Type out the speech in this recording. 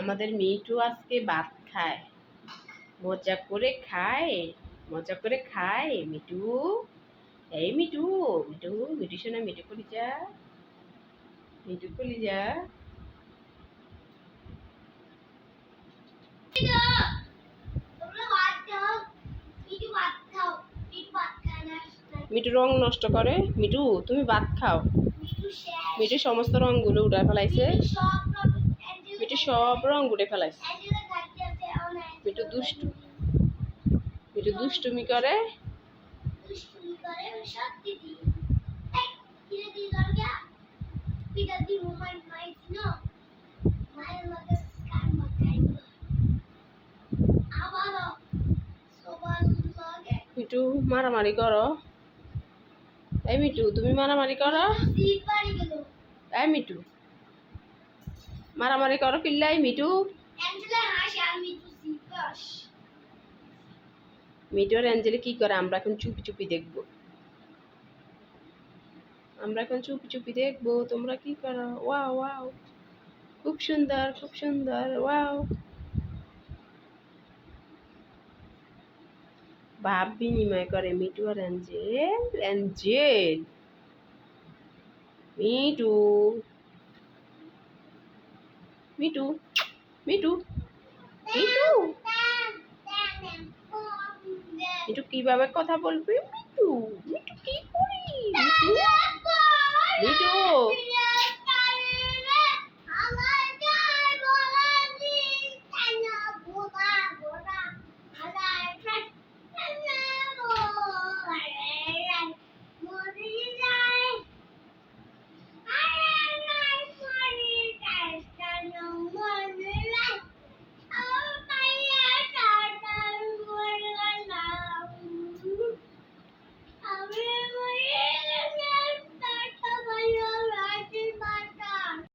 আমাদের মিটু আজকে ভাত খায়। মজা করে খায় মজা করে খায়। মিটু এই মিটু মিটু মিটু শোনা মিটু কলি যা মিটু কলি যা মিটু রং নষ্ট করে। মিটু তুমি ভাত খাও। মিটু সমস্ত রঙগুলো উড়ে ফেলাইছে। সব মিটু রং উড়ে ফেলাইছে। মিঠু দুষ্টু। মিটু দুষ্টুমি করে। মিটু মারামারি করো। এই মিটু তুমি মারামারি করো। এই মিটু। মারামারি করো Pillai me too me too আর অ্যাঞ্জেলি কি করে? আমরা এখন চুপি চুপি দেখব। আমরা এখন চুপি চুপি দেখব তোমরা কি করো? Wow wow. খুব সুন্দর খুব সুন্দর ওয়াও। ভাব বিনিময় করে মিটু আর অ্যাঞ্জেল অ্যাঞ্জেল। মিটু মিটু মিটু মিটু মিটু কীভাবে কথা বলবি? মিটু মিটু কি করি মিটু